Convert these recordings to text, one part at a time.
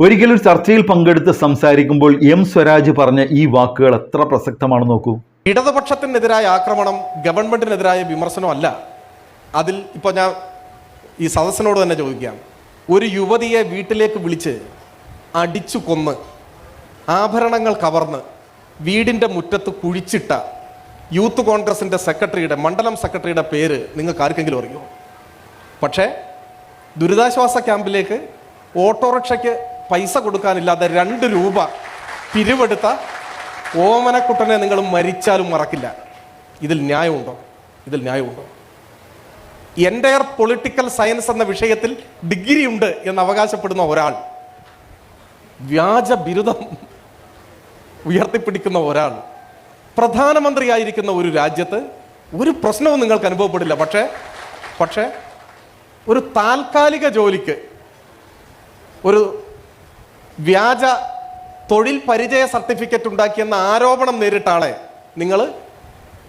ഒരിക്കലും ചർച്ചയിൽ പങ്കെടുത്ത് സംസാരിക്കുമ്പോൾ എം സ്വരാജ് പറഞ്ഞ ഈ വാക്കുകൾ എത്ര പ്രസക്തമാണെന്ന് നോക്കൂ. ഇടതുപക്ഷത്തിനെതിരായ ആക്രമണം ഗവൺമെന്റിനെതിരായ വിമർശനമല്ല. അതിൽ ഇപ്പോൾ ഞാൻ ഈ സദസ്സിനോട് തന്നെ ചോദിക്കുകയാണ്. ഒരു യുവതിയെ വീട്ടിലേക്ക് വിളിച്ച് അടിച്ചു കൊന്ന് ആഭരണങ്ങൾ കവർന്ന് വീടിന്റെ മുറ്റത്ത് കുഴിച്ചിട്ട യൂത്ത് കോൺഗ്രസിന്റെ സെക്രട്ടറിയുടെ മണ്ഡലം സെക്രട്ടറിയുടെ പേര് നിങ്ങൾക്ക് ആർക്കെങ്കിലും അറിയുമോ പക്ഷേ ദുരിതാശ്വാസ ക്യാമ്പിലേക്ക് ഓട്ടോറിക്ഷയ്ക്ക് പൈസ കൊടുക്കാനില്ലാതെ രണ്ട് രൂപ പിരിവെടുത്ത ഓമനക്കുട്ടനെ നിങ്ങൾ മരിച്ചാലും മറക്കില്ല. ഇതിൽ ന്യായമുണ്ടോ? ഇതിൽ ന്യായമുണ്ടോ? എന്റയർ പൊളിറ്റിക്കൽ സയൻസ് എന്ന വിഷയത്തിൽ ഡിഗ്രി ഉണ്ട് എന്ന് അവകാശപ്പെടുന്ന ഒരാൾ വ്യാജ ബിരുദം ഉയർത്തിപ്പിടിക്കുന്ന ഒരാൾ പ്രധാനമന്ത്രിയായിരിക്കുന്ന ഒരു രാജ്യത്ത് ഒരു പ്രശ്നവും നിങ്ങൾക്ക് അനുഭവപ്പെടില്ല. പക്ഷേ പക്ഷേ ഒരു താൽക്കാലിക ജോലിക്ക് ഒരു വ്യാജ തൊഴിൽ പരിചയ സർട്ടിഫിക്കറ്റ് ഉണ്ടാക്കിയെന്ന ആരോപണം നേരിട്ട ആളെ നിങ്ങൾ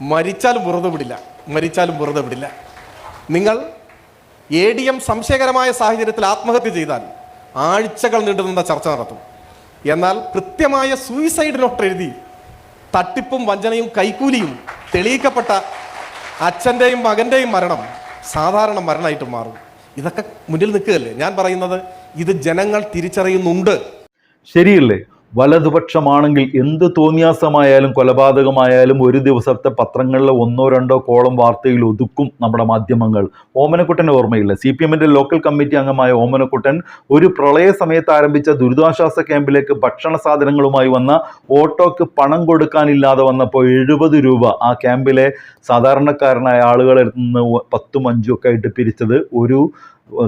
മരിച്ചാലും വെറുതെ വിടില്ല മരിച്ചാലും വെറുതെ വിടില്ല. നിങ്ങൾ എ ഡി എം സംശയകരമായ സാഹചര്യത്തിൽ ആത്മഹത്യ ചെയ്താൽ ആഴ്ചകൾ നീണ്ടുനിന്ന ചർച്ച നടത്തും. എന്നാൽ കൃത്യമായ സൂയിസൈഡ് നോട്ട് എഴുതി തട്ടിപ്പും വഞ്ചനയും കൈക്കൂലിയും തെളിയിക്കപ്പെട്ട അച്ഛന്റെയും മകന്റെയും മരണം സാധാരണ മരണമായിട്ട് മാറും. ഇതൊക്കെ മുന്നിൽ നിൽക്കുകയല്ലേ? ഞാൻ പറയുന്നത് ഇത് ജനങ്ങൾ തിരിച്ചറിയുന്നുണ്ട്. ശരിയല്ലേ? വലതുപക്ഷമാണെങ്കിൽ എന്ത് തോന്നിയാസമായാലും കൊലപാതകമായാലും ഒരു ദിവസത്തെ പത്രങ്ങളിലെ ഒന്നോ രണ്ടോ കോളം വാർത്തയിൽ ഒതുക്കും നമ്മുടെ മാധ്യമങ്ങൾ. ഓമനക്കുട്ടൻ ഓർമ്മയില്ല. സി പി എമ്മിന്റെ ലോക്കൽ കമ്മിറ്റി അംഗമായ ഓമനക്കുട്ടൻ ഒരു പ്രളയ സമയത്ത് ആരംഭിച്ച ദുരിതാശ്വാസ ക്യാമ്പിലേക്ക് ഭക്ഷണ സാധനങ്ങളുമായി വന്ന ഓട്ടോക്ക് പണം കൊടുക്കാനില്ലാതെ വന്നപ്പോൾ എഴുപത് രൂപ ആ ക്യാമ്പിലെ സാധാരണക്കാരനായ ആളുകളിൽ നിന്ന് പത്തും അഞ്ചും ഒക്കെ ആയിട്ട് പിരിച്ചത് ഒരു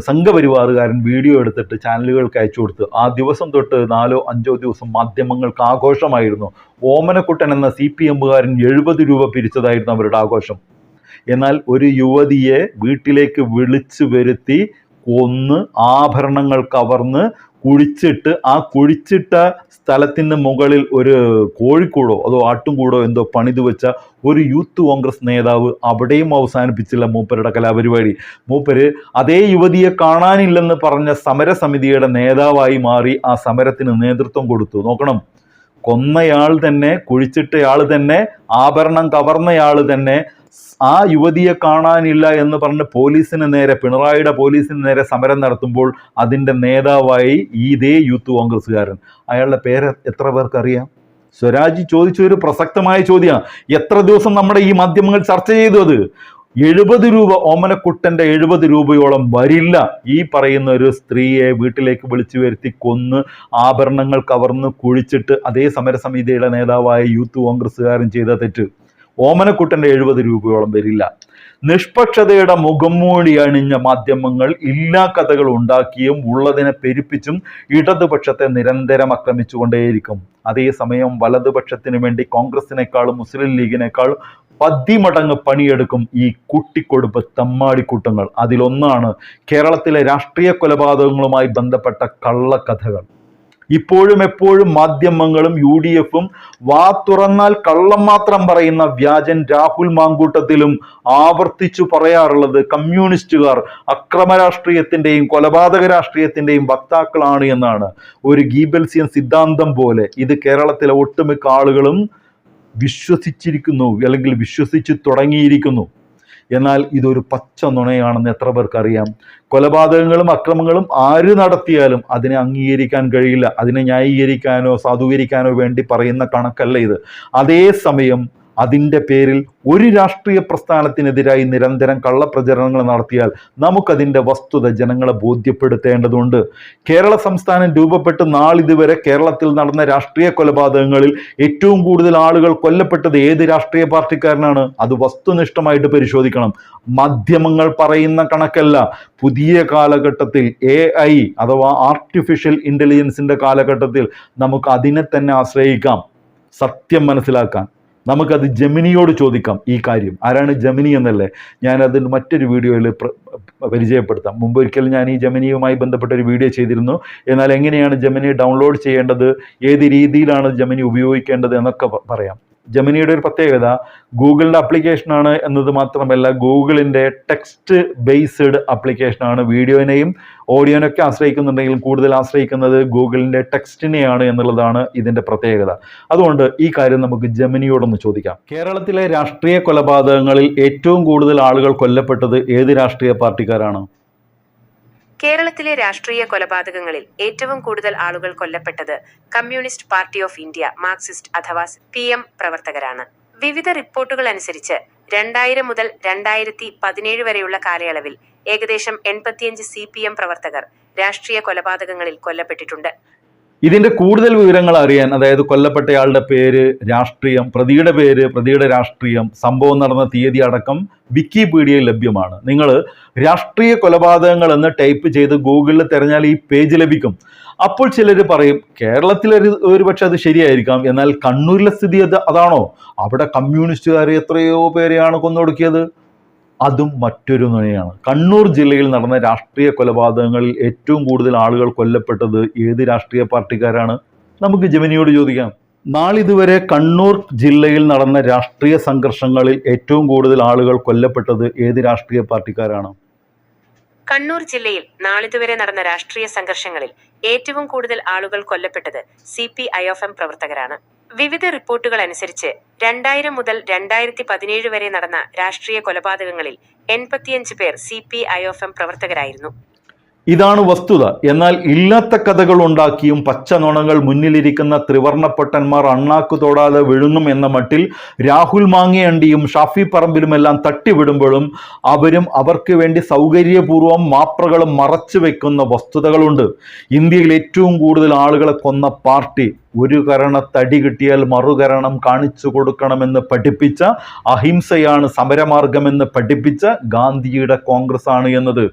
സംഘപരിവാറുകാരൻ വീഡിയോ എടുത്തിട്ട് ചാനലുകൾക്ക് അയച്ചു കൊടുത്തു ആ ദിവസം തൊട്ട് നാലോ അഞ്ചോ ദിവസം മാധ്യമങ്ങൾക്ക് ആഘോഷമായിരുന്നു. ഓമനക്കുട്ടൻ എന്ന സി പി എമ്മുകാരൻ എഴുപത് രൂപ പിരിച്ചതായിരുന്നു അവരുടെ ആഘോഷം. എന്നാൽ ഒരു യുവതിയെ വീട്ടിലേക്ക് വിളിച്ചു വരുത്തി കൊന്ന് ആഭരണങ്ങൾ കവർന്ന് കുഴിച്ചിട്ട് ആ കുഴിച്ചിട്ട സ്ഥലത്തിന് മുകളിൽ ഒരു കോഴിക്കൂടോ അതോ ആട്ടുംകൂടോ എന്തോ പണിതു വെച്ച ഒരു യൂത്ത് കോൺഗ്രസ് നേതാവ് അവിടെയും അവസാനിപ്പിച്ചില്ല മൂപ്പരുടെ കലാപരിപാടി. മൂപ്പര് അതേ യുവതിയെ കാണാനില്ലെന്ന് പറഞ്ഞ സമരസമിതിയുടെ നേതാവായി മാറി ആ സമരത്തിന് നേതൃത്വം കൊടുത്തു. നോക്കണം. കൊന്നയാൾ തന്നെ കുഴിച്ചിട്ടയാൾ തന്നെ ആഭരണം കവർന്നയാൾ തന്നെ ആ യുവതിയെ കാണാനില്ല എന്ന് പറഞ്ഞ് പോലീസിന് നേരെ പിണറായിയുടെ പോലീസിന് നേരെ സമരം നടത്തുമ്പോൾ അതിന്റെ നേതാവായി ഇതേ യൂത്ത് കോൺഗ്രസ്സുകാരൻ. അയാളുടെ പേര് എത്ര പേർക്ക് അറിയാം സ്വരാജ് ചോദിച്ച ഒരു പ്രസക്തമായ ചോദ്യമാണ്. എത്ര ദിവസം നമ്മുടെ ഈ മാധ്യമങ്ങൾ ചർച്ച ചെയ്തു അത്? എഴുപത് രൂപ ഓമനക്കുട്ടന്റെ എഴുപത് രൂപയോളം വരില്ല. ഈ പറയുന്ന ഒരു സ്ത്രീയെ വീട്ടിലേക്ക് വിളിച്ചു വരുത്തി കൊന്ന് ആഭരണങ്ങൾ കവർന്ന് കുഴിച്ചിട്ട് അതേ സമരസമിതിയുടെ നേതാവായ യൂത്ത് കോൺഗ്രസ്സുകാരൻ ചെയ്ത തെറ്റ്. ഓമനക്കുട്ടന്റെ എഴുപത് രൂപയോളം വരില്ല. നിഷ്പക്ഷതയുടെ മുഖംമൂടി അണിഞ്ഞ മാധ്യമങ്ങൾ ഇല്ലാ കഥകൾ ഉണ്ടാക്കിയും ഉള്ളതിനെ പെരുപ്പിച്ചും ഇടതുപക്ഷത്തെ നിരന്തരം ആക്രമിച്ചുകൊണ്ടേയിരിക്കും. അതേസമയം വലതുപക്ഷത്തിന് വേണ്ടി കോൺഗ്രസിനേക്കാളും മുസ്ലിം ലീഗിനേക്കാളും പതിമടങ്ങ് പണിയെടുക്കും ഈ കുട്ടിക്കൊടുപ്പ് തമ്മാടിക്കൂട്ടങ്ങൾ. അതിലൊന്നാണ് കേരളത്തിലെ രാഷ്ട്രീയ കൊലപാതകങ്ങളുമായി ബന്ധപ്പെട്ട കള്ളക്കഥകൾ. ഇപ്പോഴും എപ്പോഴും മാധ്യമങ്ങളും യു ഡി എഫും വാ തുറന്നാൽ കള്ളം മാത്രം പറയുന്ന വ്യാജൻ രാഹുൽ മാങ്കൂട്ടത്തിലും ആവർത്തിച്ചു പറയാറുള്ളത് കമ്മ്യൂണിസ്റ്റുകാർ അക്രമ രാഷ്ട്രീയത്തിന്റെയും കൊലപാതക രാഷ്ട്രീയത്തിന്റെയും വക്താക്കളാണ് എന്നാണ്. ഒരു ഗീബൽസിയൻ സിദ്ധാന്തം പോലെ ഇത് കേരളത്തിലെ ഒട്ടുമിക്ക ആളുകളും വിശ്വസിച്ചിരിക്കുന്നു അല്ലെങ്കിൽ വിശ്വസിച്ച് തുടങ്ങിയിരിക്കുന്നു. എന്നാൽ ഇതൊരു പച്ച നുണയാണെന്ന് എത്ര പേർക്ക് അറിയാം കൊലപാതകങ്ങളും അക്രമങ്ങളും ആര് നടത്തിയാലും അതിനെ അംഗീകരിക്കാൻ കഴിയില്ല. അതിനെ ന്യായീകരിക്കാനോ സാധൂകരിക്കാനോ വേണ്ടി പറയുന്ന കണക്കല്ല ഇത്. അതേസമയം അതിന്റെ പേരിൽ ഒരു രാഷ്ട്രീയ പ്രസ്ഥാനത്തിനെതിരായി നിരന്തരം കള്ളപ്രചരണങ്ങൾ നടത്തിയാൽ നമുക്കതിന്റെ വസ്തുത ജനങ്ങളെ ബോധ്യപ്പെടുത്തേണ്ടതുണ്ട്. കേരള സംസ്ഥാനം രൂപപ്പെട്ട് നാളിതുവരെ കേരളത്തിൽ നടന്ന രാഷ്ട്രീയ കൊലപാതകങ്ങളിൽ ഏറ്റവും കൂടുതൽ ആളുകൾ കൊല്ലപ്പെട്ടത് ഏത് രാഷ്ട്രീയ പാർട്ടിക്കാരനാണ്? അത് വസ്തുനിഷ്ഠമായിട്ട് പരിശോധിക്കണം. മാധ്യമങ്ങൾ പറയുന്ന കണക്കല്ല. പുതിയ കാലഘട്ടത്തിൽ എ ഐ അഥവാ ആർട്ടിഫിഷ്യൽ ഇന്റലിജൻസിന്റെ കാലഘട്ടത്തിൽ നമുക്ക് അതിനെ തന്നെ ആശ്രയിക്കാം. സത്യം മനസ്സിലാക്കാൻ. നമുക്കത് ജമിനിയോട് ചോദിക്കാം ഈ കാര്യം. ആരാണ് ജമിനി എന്നല്ലേ? ഞാനത് മറ്റൊരു വീഡിയോയിൽ പരിചയപ്പെടുത്താം. മുമ്പ് ഒരിക്കലും ഞാൻ ഈ ജമിനിയുമായി ബന്ധപ്പെട്ട ഒരു വീഡിയോ ചെയ്തിരുന്നു. എന്നാൽ എങ്ങനെയാണ് ജമിനി ഡൗൺലോഡ് ചെയ്യേണ്ടത്? ഏത് രീതിയിലാണ് ജമിനി ഉപയോഗിക്കേണ്ടത് എന്നൊക്കെ പറയാം. ജമിനിയുടെ ഒരു പ്രത്യേകത ഗൂഗിളിന്റെ ആപ്ലിക്കേഷനാണ് എന്നത് മാത്രമല്ല ഗൂഗിളിന്റെ ടെക്സ്റ്റ് ബേസ്ഡ് ആപ്ലിക്കേഷനാണ് വീഡിയോനെയും ഓഡിയോനൊക്കെ ആശ്രയിക്കുന്നുണ്ടെങ്കിലും കൂടുതൽ ആശ്രയിക്കുന്നത് ഗൂഗിളിന്റെ ടെക്സ്റ്റിനെയാണ് എന്നുള്ളതാണ് ഇതിന്റെ പ്രത്യേകത. അതുകൊണ്ട് ഈ കാര്യം നമുക്ക് ജമിനിയോടൊന്ന് ചോദിക്കാം. കേരളത്തിലെ രാഷ്ട്രീയ കൊലപാതകങ്ങളിൽ ഏറ്റവും കൂടുതൽ ആളുകൾ കൊല്ലപ്പെട്ടത് ഏത് രാഷ്ട്രീയ പാർട്ടിക്കാരാണ്? കേരളത്തിലെ രാഷ്ട്രീയ കൊലപാതകങ്ങളിൽ ഏറ്റവും കൂടുതൽ ആളുകൾ കൊല്ലപ്പെട്ടത് communist party of India Marxist അഥവാ പി എം പ്രവർത്തകരാണ്. വിവിധ റിപ്പോർട്ടുകൾ അനുസരിച്ച് രണ്ടായിരം മുതൽ രണ്ടായിരത്തി പതിനേഴ് വരെയുള്ള കാലയളവിൽ ഏകദേശം എൺപത്തിയഞ്ച് സി പി എം പ്രവർത്തകർ രാഷ്ട്രീയ കൊലപാതകങ്ങളിൽ കൊല്ലപ്പെട്ടിട്ടുണ്ട്. ഇതിന്റെ കൂടുതൽ വിവരങ്ങൾ അറിയാൻ അതായത് കൊല്ലപ്പെട്ടയാളുടെ പേര് രാഷ്ട്രീയം പ്രതിയുടെ പേര് പ്രതിയുടെ രാഷ്ട്രീയം സംഭവം നടന്ന തീയതി അടക്കം വിക്കിപീഡിയയിൽ ലഭ്യമാണ്. നിങ്ങൾ രാഷ്ട്രീയ കൊലപാതകങ്ങൾ എന്ന് ടൈപ്പ് ചെയ്ത് ഗൂഗിളിൽ തിരഞ്ഞാൽ ഈ പേജ് ലഭിക്കും. അപ്പോൾ ചിലർ പറയും കേരളത്തിൽ ഒരു പക്ഷെ അത് ശരിയായിരിക്കാം. എന്നാൽ കണ്ണൂരിലെ സ്ഥിതി അത് അതാണോ? അവിടെ കമ്മ്യൂണിസ്റ്റുകാർ എത്രയോ പേരെയാണ് കൊന്നൊടുക്കിയത്. അതും മറ്റൊരു നുണയാണ്. കണ്ണൂർ ജില്ലയിൽ നടന്ന രാഷ്ട്രീയ കൊലപാതകങ്ങളിൽ ഏറ്റവും കൂടുതൽ ആളുകൾ കൊല്ലപ്പെട്ടത് ഏത് രാഷ്ട്രീയ പാർട്ടിക്കാരാണ്? നമുക്ക് ജമിനിയോട് ചോദിക്കാം. നാളിതുവരെ കണ്ണൂർ ജില്ലയിൽ നടന്ന രാഷ്ട്രീയ സംഘർഷങ്ങളിൽ ഏറ്റവും കൂടുതൽ ആളുകൾ കൊല്ലപ്പെട്ടത് ഏത് രാഷ്ട്രീയ പാർട്ടിക്കാരാണ്? കണ്ണൂർ ജില്ലയിൽ നാളിതുവരെ നടന്ന രാഷ്ട്രീയ സംഘർഷങ്ങളിൽ ഏറ്റവും കൂടുതൽ ആളുകൾ കൊല്ലപ്പെട്ടത് C P I F M പ്രവർത്തകരാണ്. വിവിധ റിപ്പോർട്ടുകൾ അനുസരിച്ച് രണ്ടായിരം മുതൽ രണ്ടായിരത്തി പതിനേഴ് വരെ നടന്ന രാഷ്ട്രീയ കൊലപാതകങ്ങളിൽ എൺപത്തിയഞ്ച് പേർ C P I F M പ്രവർത്തകരായിരുന്നു. ഇതാണ് വസ്തുത. എന്നാൽ ഇല്ലാത്ത കഥകൾ ഉണ്ടാക്കിയും പച്ച നുണകൾ മുന്നിലിരിക്കുന്ന ത്രിവർണപ്പൊട്ടന്മാർ അണ്ണാക്കു തൊടാതെ വിഴുങ്ങും എന്ന മട്ടിൽ രാഹുൽ മാങ്ങയണ്ടിയും ഷാഫി പറമ്പിലുമെല്ലാം തട്ടിവിടുമ്പോഴും അവരും അവർക്ക് വേണ്ടി സൗകര്യപൂർവം മാപ്രകളും മറച്ചു വെക്കുന്ന വസ്തുതകളുണ്ട്. ഇന്ത്യയിൽ ഏറ്റവും കൂടുതൽ ആളുകളെ കൊന്ന പാർട്ടി ഒരു കരണത്തടി കിട്ടിയാൽ മറുകരണം കാണിച്ചു കൊടുക്കണമെന്ന് പഠിപ്പിച്ച അഹിംസയാണ് സമരമാർഗമെന്ന് പഠിപ്പിച്ച ഗാന്ധിയുടെ കോൺഗ്രസ് ആണ് എന്നത്.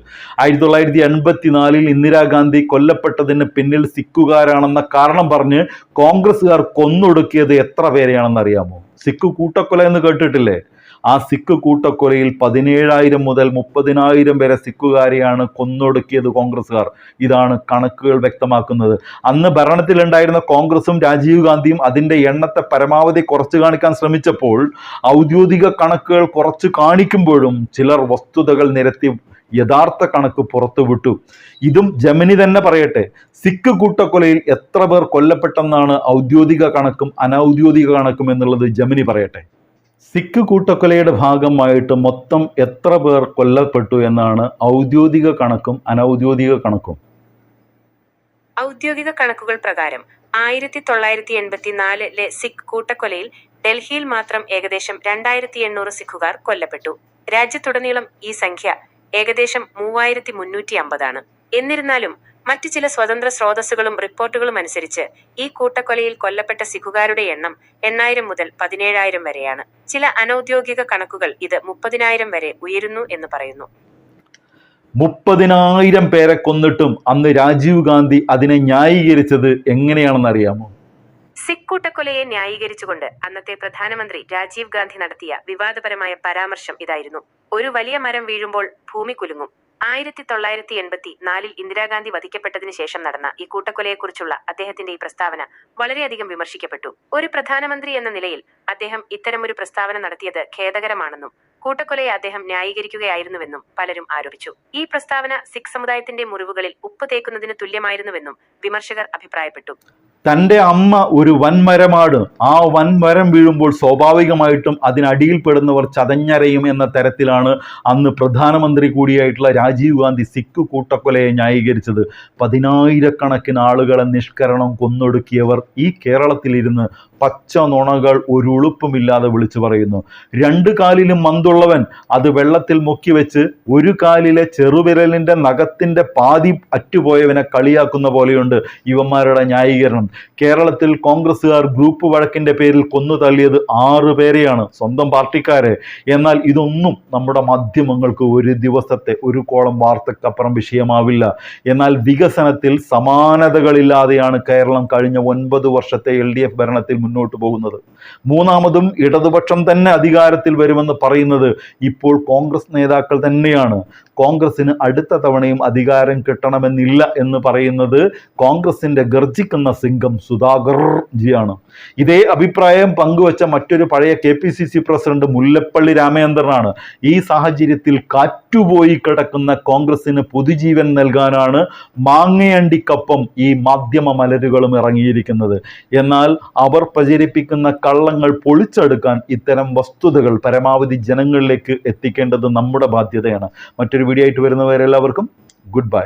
ആയിരത്തി തൊള്ളായിരത്തി എൺപത്തിനാലിൽ ഇന്ദിരാഗാന്ധി കൊല്ലപ്പെട്ടതിന് പിന്നിൽ സിക്കുകാരാണെന്ന കാരണം പറഞ്ഞ് കോൺഗ്രസ്സുകാർ കൊന്നൊടുക്കിയത് എത്ര പേരെയാണെന്ന് അറിയാമോ സിക്കു കൂട്ടക്കൊല എന്ന് കേട്ടിട്ടില്ലേ? ആ സിഖ് കൂട്ടക്കൊലയിൽ പതിനേഴായിരം മുതൽ മുപ്പതിനായിരം വരെ സിഖുകാരെയാണ് കൊന്നൊടുക്കിയത് കോൺഗ്രസ്സുകാർ. ഇതാണ് കണക്കുകൾ വ്യക്തമാക്കുന്നത്. അന്ന് ഭരണത്തിലുണ്ടായിരുന്ന കോൺഗ്രസും രാജീവ് ഗാന്ധിയും അതിന്റെ എണ്ണത്തെ പരമാവധി കുറച്ചു കാണിക്കാൻ ശ്രമിച്ചപ്പോൾ ഔദ്യോഗിക കണക്കുകൾ കുറച്ച് കാണിക്കുമ്പോഴും ചിലർ വസ്തുതകൾ നിരത്തി യഥാർത്ഥ കണക്ക് പുറത്തുവിട്ടു. ഇതും ജമിനി തന്നെ പറയട്ടെ സിഖ് കൂട്ടക്കൊലയിൽ എത്ര പേർ കൊല്ലപ്പെട്ടെന്നാണ് ഔദ്യോഗിക കണക്കും അനൗദ്യോഗിക കണക്കും എന്നുള്ളത് ജമിനി പറയട്ടെ. സിഖ് കൂട്ടക്കൊലയുടെ ഭാഗമായിട്ട് മൊത്തം എത്ര പേർ കൊല്ലപ്പെട്ടു എന്നാണ് ഔദ്യോഗിക കണക്കും അനൗദ്യോഗിക കണക്കും. ഔദ്യോഗിക കണക്കുകൾ പ്രകാരം ആയിരത്തി തൊള്ളായിരത്തി എൺപത്തിനാലിലെ സിഖ് കൂട്ടക്കൊലയിൽ ഡൽഹിയിൽ മാത്രം ഏകദേശം രണ്ടായിരത്തി എണ്ണൂറ് സിഖുകാർ കൊല്ലപ്പെട്ടു. രാജ്യത്തുടനീളം ഈ സംഖ്യ ഏകദേശം മൂവായിരത്തി മുന്നൂറ്റി അമ്പതാണ്. എന്നിരുന്നാലും മറ്റു ചില സ്വതന്ത്ര സ്രോതസ്സുകളും റിപ്പോർട്ടുകളും അനുസരിച്ച് ഈ കൂട്ടക്കൊലയിൽ കൊല്ലപ്പെട്ട സിഖുകാരുടെ എണ്ണം എണ്ണായിരം മുതൽ പതിനേഴായിരം വരെയാണ്. ചില അനൌദ്യോഗിക കണക്കുകൾ ഇത് മുപ്പതിനായിരം വരെ ഉയരുന്നു എന്ന് പറയുന്നു. മുപ്പതിനായിരം പേരെ കൊന്നിട്ടും അന്ന് രാജീവ് ഗാന്ധി അതിനെ ന്യായീകരിച്ചത് എങ്ങനെയാണെന്ന് അറിയാമോ? സിഖ് കൂട്ടക്കൊലയെ ന്യായീകരിച്ചുകൊണ്ട് അന്നത്തെ പ്രധാനമന്ത്രി രാജീവ് ഗാന്ധി നടത്തിയ വിവാദപരമായ പരാമർശം ഇതായിരുന്നു. ഒരു വലിയ മരം വീഴുമ്പോൾ ഭൂമി കുലുങ്ങും. ആയിരത്തി തൊള്ളായിരത്തി എൺപത്തി നാലിൽ ഇന്ദിരാഗാന്ധി വധിക്കപ്പെട്ടതിന് ശേഷം നടന്ന ഈ കൂട്ടക്കൊലയെക്കുറിച്ചുള്ള അദ്ദേഹത്തിന്റെ ഈ പ്രസ്താവന വളരെയധികം വിമർശിക്കപ്പെട്ടു. ഒരു പ്രധാനമന്ത്രി എന്ന നിലയിൽ അദ്ദേഹം ഇത്തരമൊരു പ്രസ്താവന നടത്തിയത് ഖേദകരമാണെന്നും കൂട്ടക്കൊലയെ അദ്ദേഹം ന്യായീകരിക്കുകയായിരുന്നുവെന്നും പലരും ആരോപിച്ചു. ഈ പ്രസ്താവന സിഖ് സമുദായത്തിന്റെ മുറിവുകളിൽ ഉപ്പ് തേക്കുന്നതിന് തുല്യമായിരുന്നുവെന്നും വിമർശകർ അഭിപ്രായപ്പെട്ടു. തന്റെ അമ്മ ഒരു വൻമരമാണ് ആ വൻമരം വീഴുമ്പോൾ സ്വാഭാവികമായിട്ടും അതിനടിയിൽപ്പെടുന്നവർ ചതഞ്ഞരയും എന്ന തരത്തിലാണ് അന്ന് പ്രധാനമന്ത്രി കൂടിയായിട്ടുള്ള രാജീവ് ഗാന്ധി സിഖ് കൂട്ടക്കൊലയെ ന്യായീകരിച്ചത്. പതിനായിരക്കണക്കിന് ആളുകളെ നിഷ്കരണം കൊന്നൊടുക്കിയവർ ഈ കേരളത്തിലിരുന്ന് പച്ച നുണകൾ ഒരു ഉളുപ്പുമില്ലാതെ വിളിച്ചു പറയുന്നു. രണ്ട് കാലിലും മന്തുള്ളവൻ അത് വെള്ളത്തിൽ മുക്കി വെച്ച് ഒരു കാലിലെ ചെറുവിരലിന്റെ നഖത്തിന്റെ പാതി അറ്റുപോയവനെ കളിയാക്കുന്ന പോലെയുണ്ട് ഇവന്മാരുടെ ന്യായീകരണം. കേരളത്തിൽ കോൺഗ്രസ്സുകാർ ഗ്രൂപ്പ് വഴക്കിന്റെ പേരിൽ കൊന്നു തള്ളിയത് ആറ് പേരെയാണ് സ്വന്തം പാർട്ടിക്കാരെ. എന്നാൽ ഇതൊന്നും നമ്മുടെ മാധ്യമങ്ങൾക്ക് ഒരു ദിവസത്തെ ഒരു കോളം വാർത്തക്കപ്പുറം വിഷയമാവില്ല. എന്നാൽ വികസനത്തിൽ സമാനതകളില്ലാതെയാണ് കേരളം കഴിഞ്ഞ ഒൻപത് വർഷത്തെ എൽ ഡി എഫ് ഭരണത്തിൽ മുന്നോട്ട് പോകുന്നത്. മൂന്നാമതും ഇടതുപക്ഷം തന്നെ അധികാരത്തിൽ വരുമെന്ന് പറയുന്നത് ഇപ്പോൾ കോൺഗ്രസ് നേതാക്കൾ തന്നെയാണ്. കോൺഗ്രസിന് അടുത്ത തവണയും അധികാരം കിട്ടണമെന്നില്ല എന്ന് പറയുന്നത് കോൺഗ്രസിന്റെ ഗർജിക്കുന്ന സിംഗം സുധാകർ ജിയാണ്. ഇതേ അഭിപ്രായം പങ്കുവച്ച മറ്റൊരു പഴയ K P C C president Mullappally രാമചന്ദ്രനാണ്. ഈ സാഹചര്യത്തിൽ കാറ്റുപോയി കിടക്കുന്ന കോൺഗ്രസിന് പുതുജീവൻ നൽകാനാണ് മാങ്ങയണ്ടിക്കൊപ്പം ഈ മാധ്യമ മലരുകളും ഇറങ്ങിയിരിക്കുന്നത്. എന്നാൽ അവർ പ്രചരിപ്പിക്കുന്ന കള്ളങ്ങൾ പൊളിച്ചെടുക്കാൻ ഇത്തരം വസ്തുതകൾ പരമാവധി ജനങ്ങളിലേക്ക് എത്തിക്കേണ്ടത് നമ്മുടെ ബാധ്യതയാണ്. മറ്റൊരു വീഡിയോ ആയിട്ട് വരുന്നവരെല്ലാവർക്കും ഗുഡ് ബൈ.